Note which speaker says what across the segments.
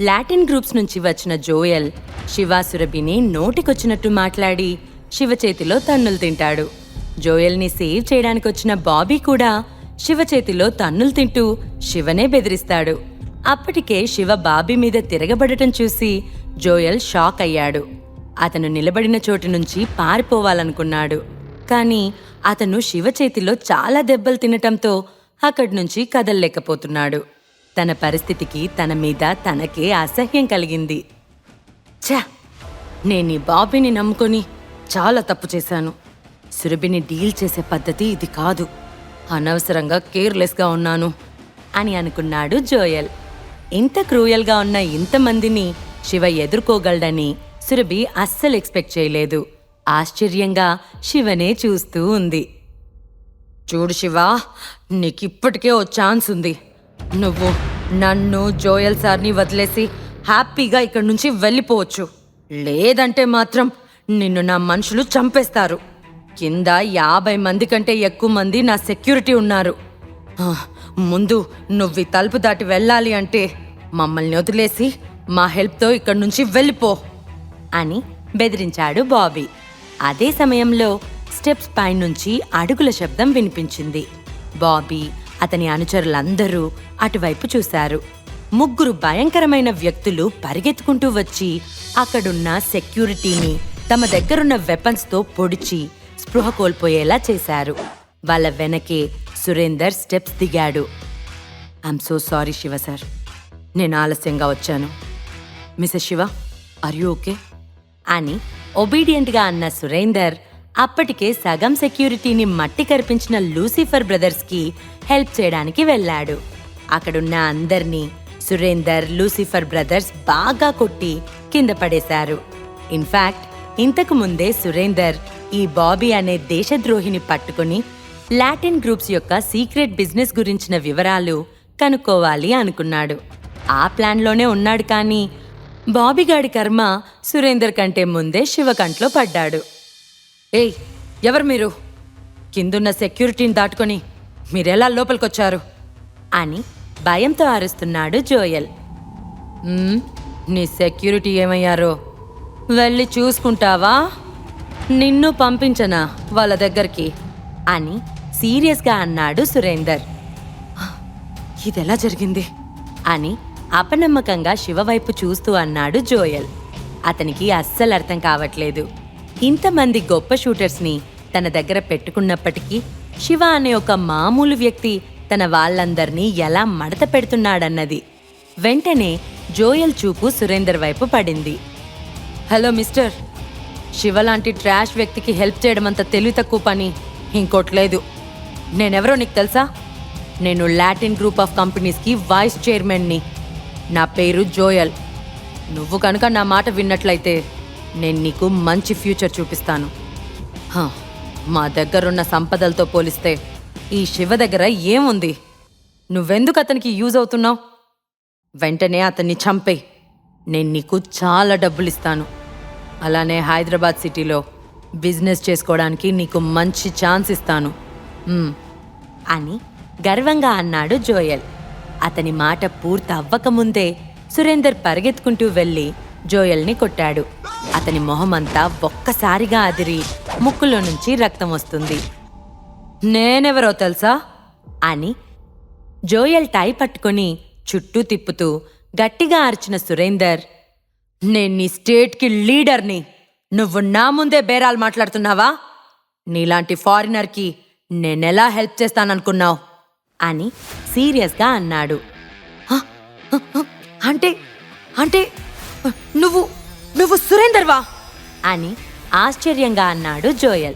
Speaker 1: Latin groups నుంచి వచ్చిన జోయల్ శివాసురభిని నోటికొచ్చినట్టు మాట్లాడి శివ చేతిలో తన్నులు తింటాడు. జోయల్ని సేవ్ చేయడానికి వచ్చిన బాబీ కూడా శివ చేతిలో తన్నులు తింటూ శివనే బెదిరిస్తాడు. అప్పటికే శివ బాబీ మీద తిరగబడటం చూసి జోయల్ షాక్ అయ్యాడు. అతను నిలబడిన చోటు నుంచి పారిపోవాలనుకున్నాడు. కానీ అతను శివ చేతిలో చాలా దెబ్బలు తినటంతో అక్కడి నుంచి కదల్లేకపోతున్నాడు. తన పరిస్థితికి తన మీద తనకే అసహ్యం కలిగింది. ఛా! నేను ఈ బాబీని నమ్ముకొని చాలా తప్పు చేశాను. సురభిని డీల్ చేసే పద్ధతి ఇది కాదు. అనవసరంగా కేర్లెస్గా ఉన్నాను అని అనుకున్నాడు జోయల్. ఇంత క్రూయల్గా ఉన్న ఇంతమందిని శివ ఎదుర్కోగలడని సురభి అస్సలు ఎక్స్పెక్ట్ చేయలేదు. ఆశ్చర్యంగా శివనే చూస్తూ ఉంది. చూడు శివ నీకిప్పటికే ఓ ఛాన్స్ ఉంది. నువ్వు నన్ను జోయల్ సార్ని వదిలేసి హ్యాపీగా ఇక్కడి నుంచి వెళ్ళిపోవచ్చు. లేదంటే మాత్రం నిన్ను నా మనుషులు చంపేస్తారు. కింద యాభై మంది కంటే ఎక్కువ మంది నా సెక్యూరిటీ ఉన్నారు. ముందు నువ్వు తలుపు దాటి వెళ్ళాలి అంటే మమ్మల్ని వదిలేసి మా హెల్ప్తో ఇక్కడి నుంచి వెళ్ళిపో అని బెదిరించాడు బాబీ. అదే సమయంలో స్టెప్స్ పైనుంచి అడుగుల శబ్దం వినిపించింది. బాబీ అతని అనుచరులందరూ అటువైపు చూశారు. ముగ్గురు భయంకరమైన వ్యక్తులు పరిగెత్తుకుంటూ వచ్చి అక్కడున్న సెక్యూరిటీని తమ దగ్గరున్న వెపన్స్తో పొడిచి స్పృహ కోల్పోయేలా చేశారు. వాళ్ళ వెనకే సురేందర్ స్టెప్స్ దిగాడు. I'm so sorry Shiva sir. నేను ఆలస్యంగా వచ్చాను. Mrs Shiva are you okay? అని ఒబీడియంట్గా అన్న సురేందర్ అప్పటికే సగం సెక్యూరిటీని మట్టి కరిపించిన లూసిఫర్ బ్రదర్స్కి హెల్ప్ చేయడానికి వెళ్ళాడు. అక్కడున్న అందర్నీ సురేందర్ లూసిఫర్ బ్రదర్స్ బాగా కొట్టి కింద పడేశారు. ఇన్ఫాక్ట్ ఇంతకు ముందే సురేందర్ ఈ బాబీ అనే దేశద్రోహిని పట్టుకుని లాటిన్ గ్రూప్స్ యొక్క సీక్రెట్ బిజినెస్ గురించిన వివరాలు కనుక్కోవాలి అనుకున్నాడు. ఆ ప్లాన్లోనే ఉన్నాడు కానీ బాబీగాడి కర్మ సురేందర్ కంటే ముందే శివకంట్లో పడ్డాడు. ఏయ్ ఎవరు మీరు? కిందున్న సెక్యూరిటీని దాటుకొని మీరెలా లోపలికొచ్చారు? అని భయంతో అరుస్తున్నాడు జోయల్. "మ్మ్, నీ సెక్యూరిటీ ఏమయ్యారో? వెళ్ళి చూసుకుంటావా? నిన్ను పంపించనా వాళ్ళ దగ్గరికి? అని సీరియస్గా అన్నాడు సురేందర్. ఇదెలా జరిగింది? అని అపనమ్మకంగా శివ వైపు చూస్తూ అన్నాడు జోయల్. అతనికి అస్సలు అర్థం కావట్లేదు. ఇంతమంది గొప్ప షూటర్స్ని తన దగ్గర పెట్టుకున్నప్పటికీ శివ అనే ఒక మామూలు వ్యక్తి తన వాళ్ళందర్నీ ఎలా మడత పెడుతున్నాడన్నది. వెంటనే జోయల్ చూపు సురేందర్ వైపు పడింది. హలో మిస్టర్ శివ లాంటి ట్రాష్ వ్యక్తికి హెల్ప్ చేయడం అంత తెలివి తక్కువ పని ఇంకోట్లేదు నేనెవరో నీకు తెలుసా? నేను లాటిన్ గ్రూప్ ఆఫ్ కంపెనీస్కి వైస్ చైర్మన్ని. నా పేరు జోయల్. నువ్వు కనుక నా మాట విన్నట్లయితే నేను నీకు మంచి ఫ్యూచర్ చూపిస్తాను. మా దగ్గరున్న సంపదలతో పోలిస్తే ఈ శివ దగ్గర ఏముంది? నువ్వెందుకు అతనికి యూజ్ అవుతున్నావు? వెంటనే అతన్ని చంపే. నేను నీకు చాలా డబ్బులు ఇస్తాను అలానే హైదరాబాద్ సిటీలో బిజినెస్ చేసుకోవడానికి నీకు మంచి ఛాన్స్ ఇస్తాను. అని గర్వంగా అన్నాడు జోయల్. అతని మాట పూర్తి అవ్వకముందే సురేందర్ పరిగెత్తుకుంటూ వెళ్ళి జోయల్ని కొట్టాడు. అతని మొహమంతా ఒక్కసారిగా అదిరి ముక్కులో నుంచి రక్తం వస్తుంది. నేనెవరో తెలుసా? అని జోయల్ టై పట్టుకొని చుట్టూ తిప్పుతూ గట్టిగా అరిచిన సురేందర్ నేను నీ స్టేట్కి లీడర్ని. నువ్వు నా ముందే బేరాలు మాట్లాడుతున్నావా? నీలాంటి ఫారినర్కి నేనెలా హెల్ప్ చేస్తాననుకున్నావు? అని సీరియస్గా అన్నాడు. అంటే అంటే నువ్వు నువ్వు సురేందర్వా? అని ఆశ్చర్యంగా అన్నాడు జోయల్.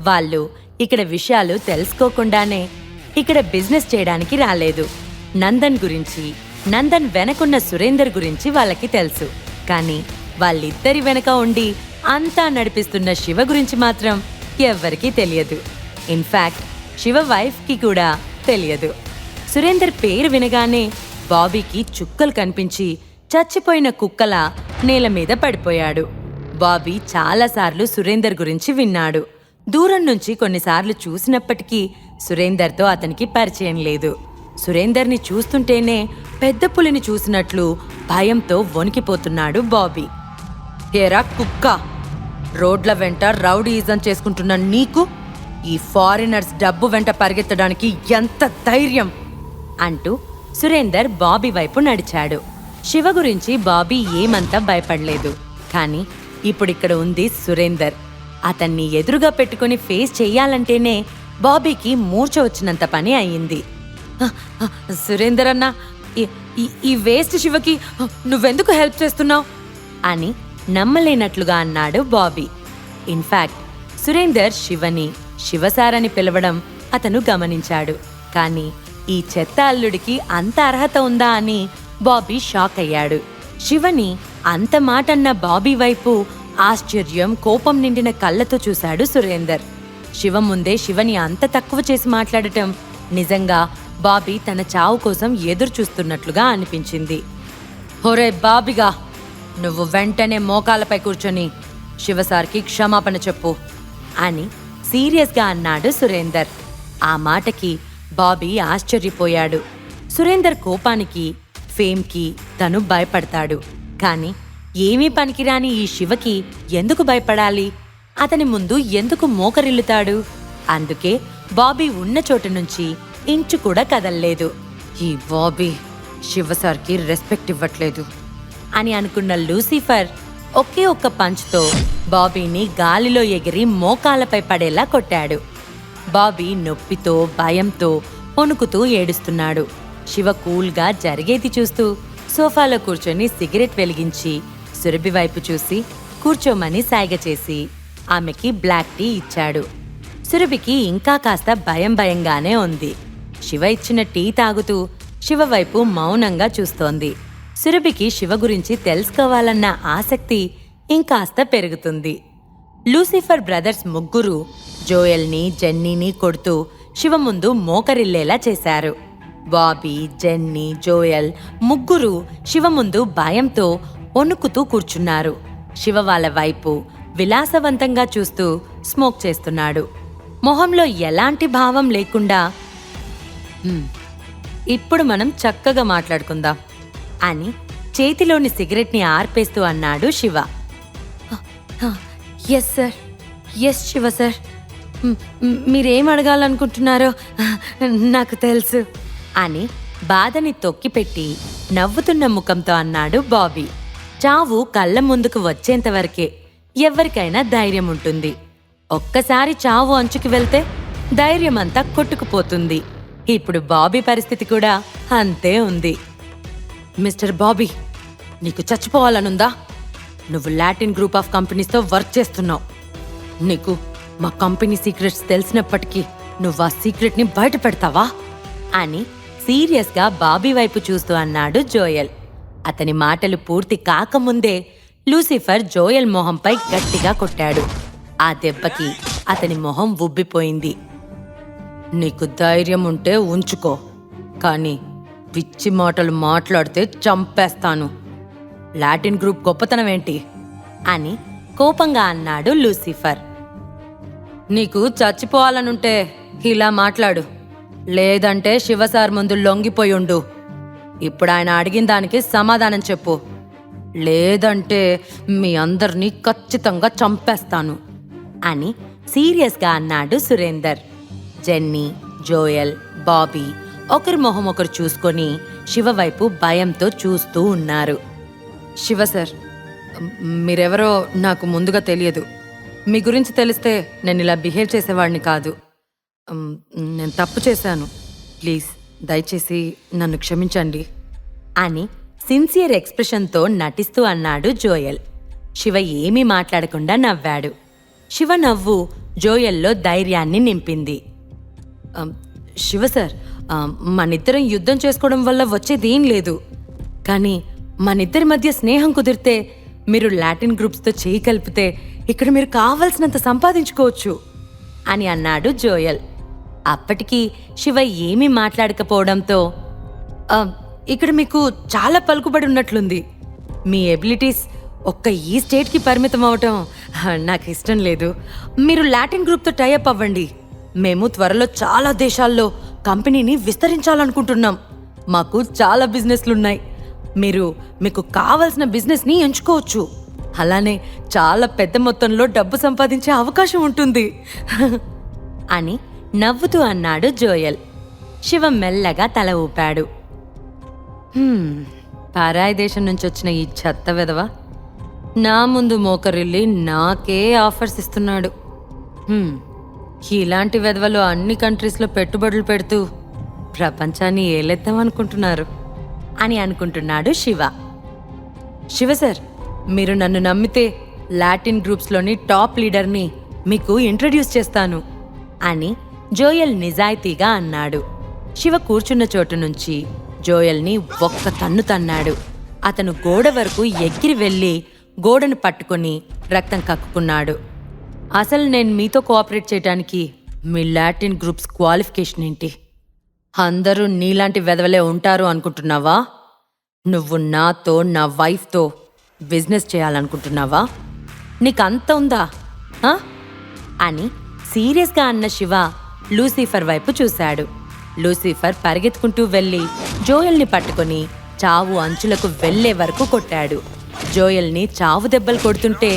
Speaker 1: వాళ్ళు ఇక్కడ విషయాలు తెలుసుకోకుండానే ఇక్కడ బిజినెస్ చేయడానికి రాలేదు. నందన్ గురించి నందన్ వెనకున్న సురేందర్ గురించి వాళ్ళకి తెలుసు. కానీ వాళ్ళిద్దరి వెనక ఉండి అంతా నడిపిస్తున్న శివ గురించి మాత్రం ఎవ్వరికీ తెలియదు. ఇన్ఫాక్ట్ శివ వైఫ్కి కూడా తెలియదు. సురేందర్ పేరు వినగానే బాబీకి చుక్కలు కనిపించి చచ్చిపోయిన కుక్కల నేల మీద పడిపోయాడు. బాబీ చాలాసార్లు సురేందర్ గురించి విన్నాడు. దూరం నుంచి కొన్నిసార్లు చూసినప్పటికీ సురేందర్తో అతనికి పరిచయం లేదు. సురేందర్ని చూస్తుంటేనే పెద్ద పులిని చూసినట్లు భయంతో వణికిపోతున్నాడు బాబీ. ఏరా కుక్క రోడ్ల వెంట రౌడీయిజం చేసుకుంటున్న నీకు? ఈ ఫారినర్స్ డబ్బు వెంట పరిగెత్తడానికి ఎంత ధైర్యం? అంటూ సురేందర్ బాబీ వైపు నడిచాడు. శివ గురించి బాబీ ఏమంతా భయపడలేదు. కానీ ఇప్పుడిక్కడ ఉంది సురేందర్. అతన్ని ఎదురుగా పెట్టుకుని ఫేస్ చెయ్యాలంటేనే బాబీకి మూర్ఛ వచ్చినంత పని అయ్యింది. సురేందర్ అన్న ఈ- ఈ- వేస్ట్ శివకి నువ్వెందుకు హెల్ప్ చేస్తున్నావు? అని నమ్మలేనట్లుగా అన్నాడు బాబీ. ఇన్ఫాక్ట్ సురేందర్ శివని శివసారని పిలవడం అతను గమనించాడు. కానీ ఈ చెత్త అల్లుడికి అంత అర్హత ఉందా అని బాబీ షాక్ అయ్యాడు. శివని అంత మాటన్న బాబీ వైపు ఆశ్చర్యం కోపం నిండిన కళ్ళతో చూశాడు సురేందర్. శివ ముందే శివని అంత తక్కువ చేసి మాట్లాడటం నిజంగా బాబీ తన చావు కోసం ఎదురు చూస్తున్నట్లుగా అనిపించింది. హొరే బాబిగా నువ్వు వెంటనే మోకాలపై కూర్చొని శివసార్కి క్షమాపణ చెప్పు అని సీరియస్గా అన్నాడు సురేందర్. ఆ మాటకి బాబీ ఆశ్చర్యపోయాడు. సురేందర్ కోపానికి ఫేమ్కి తను భయపడతాడు. కానీ ఏమీ పనికిరాని ఈ శివకి ఎందుకు భయపడాలి? అతని ముందు ఎందుకు మోకరిల్లుతాడు? అందుకే బాబీ ఉన్న చోటు నుంచి ఇంచు కూడా కదల్లేదు. ఈ బాబీ శివసార్కి రెస్పెక్ట్ ఇవ్వట్లేదు అని అనుకున్న లూసిఫర్ ఒకే ఒక్క పంచ్తో బాబీని గాలిలో ఎగిరి మోకాలపై పడేలా కొట్టాడు. బాబీ నొప్పితో భయంతో వణుకుతూ ఏడుస్తున్నాడు. శివ కూల్గా జరిగేది చూస్తూ సోఫాలో కూర్చొని సిగరెట్ వెలిగించి సురభి వైపు చూసి కూర్చోమని సాయిగ చేసి ఆమెకి బ్లాక్ టీ ఇచ్చాడు. సురభికి ఇంకా కాస్త భయం భయంగానే ఉంది. శివ ఇచ్చిన టీ తాగుతూ శివ వైపు మౌనంగా చూస్తోంది. సురభికి శివ గురించి తెలుసుకోవాలన్న ఆసక్తి ఇంకాస్త పెరుగుతుంది. లూసిఫర్ బ్రదర్స్ ముగ్గురు జోయల్ని జెన్నీని కొడుతూ శివ ముందు మోకరిల్లేలా చేశారు. బాబీ జెన్నీ జోయల్ ముగ్గురు శివ ముందు భయంతో వణుకుతూ కూర్చున్నారు. శివ వాళ్ళ వైపు విలాసవంతంగా చూస్తూ స్మోక్ చేస్తున్నాడు. మొహంలో ఎలాంటి భావం లేకుండా ఇప్పుడు మనం చక్కగా మాట్లాడుకుందాం అని చేతిలోని సిగరెట్ని ఆర్పేస్తూ అన్నాడు Shiva. Yes sir yes Shiva sir. మీరేం అడగాలనుకుంటున్నారో నాకు తెలుసు. అని బాధని తొక్కిపెట్టి నవ్వుతున్న ముఖంతో అన్నాడు బాబీ. చావు కళ్ళ ముందుకు వచ్చేంత వరకే ఎవరికైనా ధైర్యం ఉంటుంది. ఒక్కసారి చావు అంచుకి వెళ్తే ధైర్యం అంతా కొట్టుకుపోతుంది. ఇప్పుడు బాబీ పరిస్థితి కూడా అంతే ఉంది. మిస్టర్ బాబీ నీకు చచ్చిపోవాలనుందా? నువ్వు లాటిన్ గ్రూప్ ఆఫ్ కంపెనీస్తో వర్క్ చేస్తున్నావు. నీకు మా కంపెనీ సీక్రెట్స్ తెలిసినప్పటికీ నువ్వు ఆ సీక్రెట్ని బయట పెడతావా? అని సీరియస్గా బాబీ వైపు చూస్తూ అన్నాడు జోయల్. అతని మాటలు పూర్తి కాకముందే లూసిఫర్ జోయల్ మొహంపై గట్టిగా కొట్టాడు. ఆ దెబ్బకి అతని మొహం ఉబ్బిపోయింది. నీకు ధైర్యం ఉంటే ఉంచుకో కానీ పిచ్చి మాటలు మాట్లాడితే చంపేస్తాను. లాటిన్ గ్రూప్ గొప్పతనం ఏంటి? అని కోపంగా అన్నాడు లూసిఫర్. నీకు చచ్చిపోవాలనుంటే ఇలా మాట్లాడు. లేదంటే శివసార్ ముందు లొంగిపోయి ఉండు. ఇప్పుడు ఆయన అడిగిన దానికి సమాధానం చెప్పు. లేదంటే మీ అందరినీ ఖచ్చితంగా చంపేస్తాను. అని సీరియస్గా అన్నాడు సురేందర్. జెన్నీ జోయల్ బాబీ ఒకరి మొహం ఒకరు చూసుకొని శివ వైపు భయంతో చూస్తూ ఉన్నారు. శివ సార్ మీరెవరో నాకు ముందుగా తెలియదు. మీ గురించి తెలిస్తే నేను ఇలా బిహేవ్ చేసేవాడిని కాదు. నేను తప్పు చేశాను. ప్లీజ్ దయచేసి నన్ను క్షమించండి. అని సిన్సియర్ ఎక్స్ప్రెషన్తో నటిస్తూ అన్నాడు జోయల్. శివ ఏమీ మాట్లాడకుండా నవ్వాడు. శివ నవ్వు జోయల్లో ధైర్యాన్ని నింపింది. శివ సార్ మనిద్దరం యుద్ధం చేసుకోవడం వల్ల వచ్చేదేం లేదు. కానీ మనిద్దరి మధ్య స్నేహం కుదిరితే మీరు లాటిన్ గ్రూప్స్తో చేయి కలిపితే ఇక్కడ మీరు కావలసినంత సంపాదించుకోవచ్చు. అని అన్నాడు జోయల్. అప్పటికి శివ ఏమీ మాట్లాడకపోవడంతో ఇక్కడ మీకు చాలా పలుకుబడి ఉన్నట్లుంది. మీ ఎబిలిటీస్ ఒక్క ఈ స్టేట్కి పరిమితం అవటం నాకు ఇష్టం లేదు. మీరు లాటిన్ గ్రూప్తో టైఅప్ అవ్వండి. మేము త్వరలో చాలా దేశాల్లో కంపెనీని విస్తరించాలనుకుంటున్నాం. మాకు చాలా బిజినెస్లున్నాయి. మీరు మీకు కావలసిన బిజినెస్ని ఎంచుకోవచ్చు. అలానే చాలా పెద్ద మొత్తంలో డబ్బు సంపాదించే అవకాశం ఉంటుంది. అని నవ్వుతూ అన్నాడు జోయల్. శివ మెల్లగా తల ఊపాడు. పారాయి దేశం నుంచి వచ్చిన ఈ చెత్త విధవ? నా ముందు మోకరిల్లి నాకే ఆఫర్స్ ఇస్తున్నాడు. ఇలాంటి విధవలు అన్ని కంట్రీస్లో పెట్టుబడులు పెడుతూ ప్రపంచాన్ని ఏలేద్దాం అనుకుంటున్నారు అని అనుకుంటున్నాడు శివ. శివ సార్ మీరు నన్ను నమ్మితే లాటిన్ గ్రూప్స్లోని టాప్ లీడర్ని మీకు ఇంట్రడ్యూస్ చేస్తాను అని జోయల్ నిజాయితీగా అన్నాడు. శివ కూర్చున్న చోటు నుంచి జోయల్ని ఒక్క తన్ను తన్నాడు. అతను గోడ వరకు ఎగిరి వెళ్ళి గోడను పట్టుకొని రక్తం కక్కుకున్నాడు. అసలు నేను మీతో కోఆపరేట్ చేయడానికి మీ లాటిన్ గ్రూప్స్ క్వాలిఫికేషన్ ఏంటి? అందరూ నీలాంటి వెదవలే ఉంటారు అనుకుంటున్నావా? నువ్వు నాతో నా వైఫ్తో బిజినెస్ చేయాలనుకుంటున్నావా? నీకు అంత ఉందా అని సీరియస్గా అన్న శివ లూసిఫర్ వైపు చూశాడు. లూసిఫర్ పరిగెత్తుకుంటూ వెళ్ళి జోయల్ని పట్టుకొని చావు అంచులకు వెళ్ళే వరకు కొట్టాడు. జోయల్ని చావు దెబ్బలు కొడుతుంటే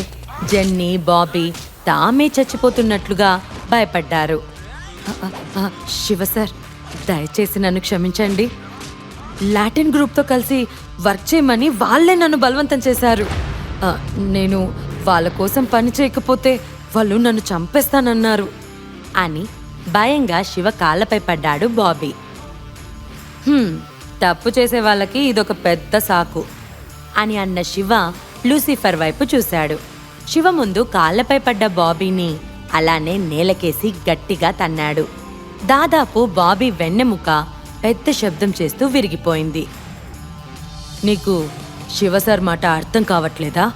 Speaker 1: జెన్నీ బాబీ తామే చచ్చిపోతున్నట్లుగా భయపడ్డారు. శివ సార్ దయచేసి నన్ను క్షమించండి. లాటిన్ గ్రూప్తో కలిసి వర్క్ చేయమని వాళ్ళే నన్ను బలవంతం చేశారు. నేను వాళ్ళ కోసం పని చేయకపోతే వాళ్ళు నన్ను చంపేస్తానన్నారు అని భయంగా శివ కాళ్ళపై పడ్డాడు బాబీ. తప్పు చేసే వాళ్ళకి ఇదొక పెద్ద సాకు అని అన్న శివ లూసిఫర్ వైపు చూశాడు. శివ ముందు కాళ్ళపై పడ్డ బాబీని అలానే నేలకేసి గట్టిగా తన్నాడు. దాదాపు బాబీ వెన్నెముక పెద్ద శబ్దం చేస్తూ విరిగిపోయింది. నీకు శివ సార్ మాట అర్థం కావట్లేదా?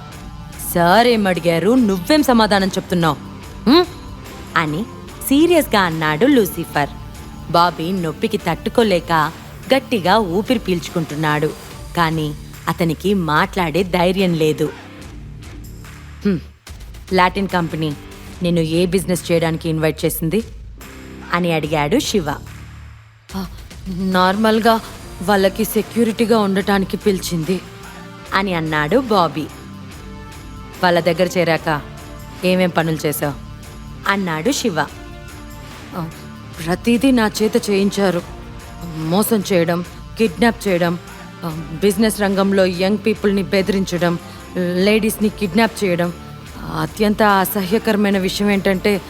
Speaker 1: సార్ ఏమడిగారు? అడిగారు నువ్వేం సమాధానం చెప్తున్నావు? అని సీరియస్గా అన్నాడు లూసిఫర్. బాబీ నొప్పికి తట్టుకోలేక గట్టిగా ఊపిరి పీల్చుకుంటున్నాడు. కానీ అతనికి మాట్లాడే ధైర్యం లేదు. "హ్మ్, లాటిన్ కంపెనీ నిన్ను ఏ బిజినెస్ చేయడానికి ఇన్వైట్ చేసింది? అని అడిగాడు శివ. "ఆ, నార్మల్గా వాళ్ళకి సెక్యూరిటీగా ఉండటానికి పిలిచింది. అని అన్నాడు బాబీ. వాళ్ళ దగ్గర చేరాక ఏమేం పనులు చేశావు? అన్నాడు శివ. "ఆ, ప్రతిదీ నా చేత చేయించారు. మోసం చేయడం కిడ్నాప్ చేయడం బిజినెస్ రంగంలో యంగ్ పీపుల్ని బెదిరించడం లేడీస్ని కిడ్నాప్ చేయడం. అత్యంత అసహ్యకరమైన విషయం ఏంటంటే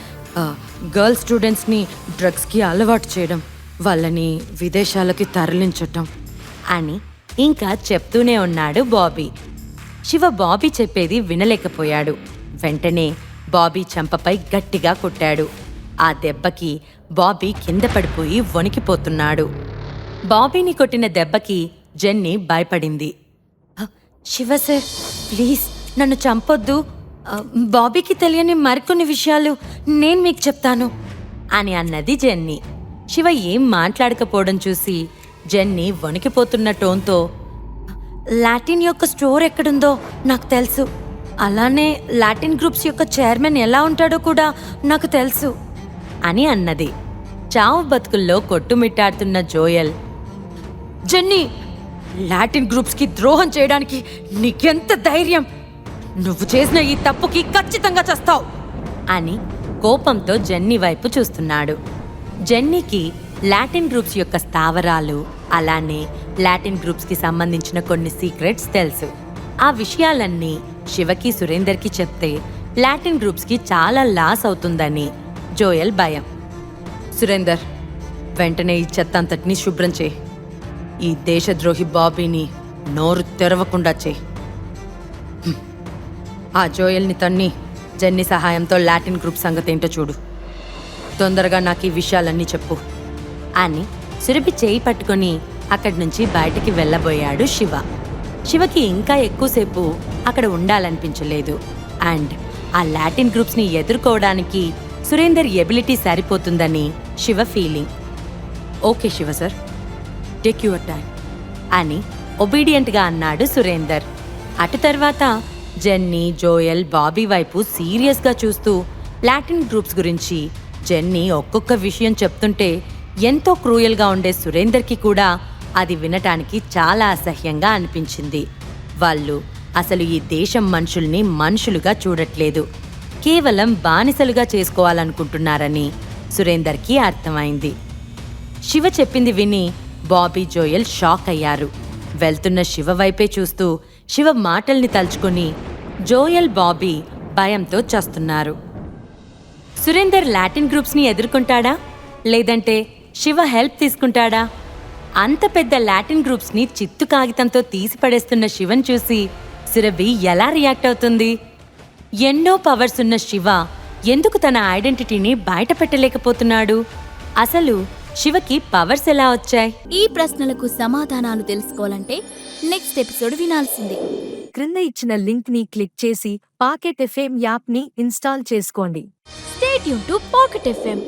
Speaker 1: గర్ల్ స్టూడెంట్స్ని డ్రగ్స్కి అలవాటు చేయడం వాళ్ళని విదేశాలకి తరలించటం. అని ఇంకా చెప్తూనే ఉన్నాడు బాబీ. శివ బాబీ చెప్పేది వినలేకపోయాడు. వెంటనే బాబీ చెంపపై గట్టిగా కొట్టాడు. ఆ దెబ్బకి బాబీ కింద పడిపోయి వణికిపోతున్నాడు. బాబీని కొట్టిన దెబ్బకి జెన్నీ భయపడింది. శివ సార్ ప్లీజ్ నన్ను చంపొద్దు. బాబీకి తెలియని మరికొన్ని విషయాలు నేను మీకు చెప్తాను అని అన్నది జెన్నీ. శివ ఏం మాట్లాడకపోవడం చూసి జెన్నీ వణికిపోతున్న టోన్తో లాటిన్ యొక్క స్టోర్ ఎక్కడుందో నాకు తెలుసు. అలానే లాటిన్ గ్రూప్స్ యొక్క చైర్మన్ ఎలా ఉంటాడో కూడా నాకు తెలుసు. అని అన్నది. చావు బతుకుల్లో కొట్టుమిట్టాడుతున్న జోయల్ జెన్నీ లాటిన్ గ్రూప్స్కి ద్రోహం చేయడానికి నీకెంత ధైర్యం? నువ్వు చేసిన ఈ తప్పుకి ఖచ్చితంగా చస్తావు! అని కోపంతో జెన్నీ వైపు చూస్తున్నాడు. జెన్నీకి లాటిన్ గ్రూప్స్ యొక్క స్థావరాలు అలానే లాటిన్ గ్రూప్స్కి సంబంధించిన కొన్ని సీక్రెట్స్ తెలుసు. ఆ విషయాలన్నీ శివకి సురేందర్కి చెప్తే లాటిన్ గ్రూప్స్కి చాలా లాస్ అవుతుందని జోయల్ భయం. సురేందర్ వెంటనే ఈ చెత్త అంతటినీ శుభ్రం చేయి. ఈ దేశద్రోహి బాబీని నోరు తెరవకుండా చేయి. ఆ జోయల్ని తన్ని జెన్నీ సహాయంతో లాటిన్ గ్రూప్ సంగతి ఏంటో చూడు. తొందరగా నాకు ఈ విషయాలన్నీ చెప్పు. అని సురభి చేయి పట్టుకొని అక్కడి నుంచి బయటికి వెళ్ళబోయాడు శివ. శివకి ఇంకా ఎక్కువసేపు అక్కడ ఉండాలనిపించలేదు. అండ్ ఆ లాటిన్ గ్రూప్స్ని ఎదుర్కోవడానికి సురేందర్ ఎబిలిటీ సరిపోతుందని Shiva feeling okay Shiva sir take your time అని ఒబీడియంట్గా అన్నాడు సురేందర్. అటు తర్వాత జెన్నీ జోయల్ బాబీ వైపు సీరియస్గా చూస్తూ లాటిన్ గ్రూప్స్ గురించి జెన్నీ ఒక్కొక్క విషయం చెప్తుంటే ఎంతో క్రూయల్గా ఉండే సురేందర్కి కూడా అది వినటానికి చాలా అసహ్యంగా అనిపించింది. వాళ్ళు అసలు ఈ దేశం మనుషుల్ని మనుషులుగా చూడట్లేదు. కేవలం బానిసలుగా చేసుకోవాలనుకుంటున్నారని సురేందర్కి అర్థమైంది. శివ చెప్పింది విని బాబీ జోయల్ షాక్ అయ్యారు. వెళ్తున్న శివ వైపే చూస్తూ శివ మాటల్ని తలుచుకుని జోయల్ బాబీ భయంతో చస్తున్నారు. సురేందర్ లాటిన్ గ్రూప్స్ని ఎదుర్కొంటాడా? లేదంటే శివ హెల్ప్ తీసుకుంటాడా? అంత పెద్ద లాటిన్ గ్రూప్స్ని చిత్తు కాగితంతో తీసి పడేస్తున్న శివన్ చూసి సురభి ఎలా రియాక్ట్ అవుతుంది? ఎన్నో పవర్స్ ఉన్న శివ ఎందుకు తన ఐడెంటిటీని బయట పెట్టలేకపోతున్నాడు అసలు శివకి పవర్స్ ఎలా వచ్చాయి?
Speaker 2: ఈ ప్రశ్నలకు సమాధానాలు తెలుసుకోవాలంటే నెక్స్ట్ ఎపిసోడ్ వినాల్సిందే.
Speaker 3: క్రింద ఇచ్చిన లింక్ని క్లిక్ చేసి పాకెట్ ఎఫ్ఎం యాప్ని ఇన్స్టాల్ చేసుకోండి.
Speaker 2: స్టేట్ యూన్ టు పాకెట్ ఎఫ్ఎం